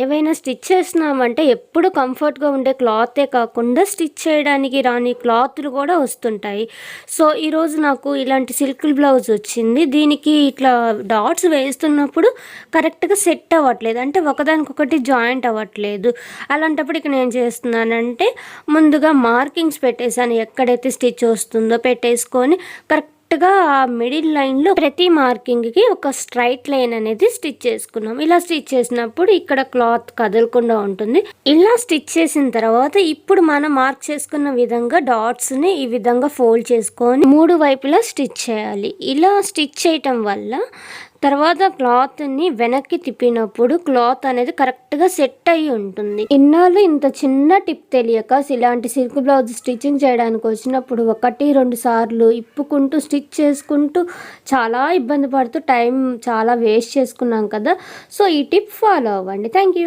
ఏవైనా స్టిచ్ చేస్తున్నామంటే ఎప్పుడు కంఫర్ట్గా ఉండే క్లాతే కాకుండా స్టిచ్ చేయడానికి రాని క్లాత్లు కూడా వస్తుంటాయి. సో ఈరోజు నాకు ఇలాంటి సిల్క్ బ్లౌజ్ వచ్చింది. దీనికి ఇట్లా డాట్స్ వేస్తున్నప్పుడు కరెక్ట్గా సెట్ అవ్వట్లేదు. అంటే ఒకదానికొకటి జాయింట్ అవ్వట్లేదు. అలాంటప్పుడు ఇక నేను చేస్తున్నానంటే ముందుగా మార్కింగ్స్ పెట్టేశాను. ఎక్కడైతే స్టిచ్ వస్తుందో పెట్టేసుకొని కరెక్ట్ కరెక్ట్గా ఆ మిడిల్ లైన్లో ప్రతి మార్కింగ్కి ఒక స్ట్రైట్ లైన్ అనేది స్టిచ్ చేసుకున్నాం. ఇలా స్టిచ్ చేసినప్పుడు ఇక్కడ క్లాత్ కదలకుండా ఉంటుంది. ఇలా స్టిచ్ చేసిన తర్వాత ఇప్పుడు మనం మార్క్ చేసుకున్న విధంగా డాట్స్ని ఈ విధంగా ఫోల్డ్ చేసుకొని మూడు వైపులా స్టిచ్ చేయాలి. ఇలా స్టిచ్ చేయటం వల్ల తర్వాత క్లాత్ని వెనక్కి తిప్పినప్పుడు క్లాత్ అనేది కరెక్ట్గా సెట్ అయ్యి ఉంటుంది. ఇన్నాళ్ళు ఇంత చిన్న టిప్ తెలియక ఇలాంటి సిల్క్ బ్లౌజ్ స్టిచ్చింగ్ చేయడానికి వచ్చినప్పుడు ఒకటి రెండు సార్లు ఇప్పుకుంటూ స్టిచ్ చేసుకుంటూ చాలా ఇబ్బంది పడుతూ టైం చాలా వేస్ట్ చేసుకున్నాం కదా. సో ఈ టిప్ ఫాలో అవ్వండి. Thank you.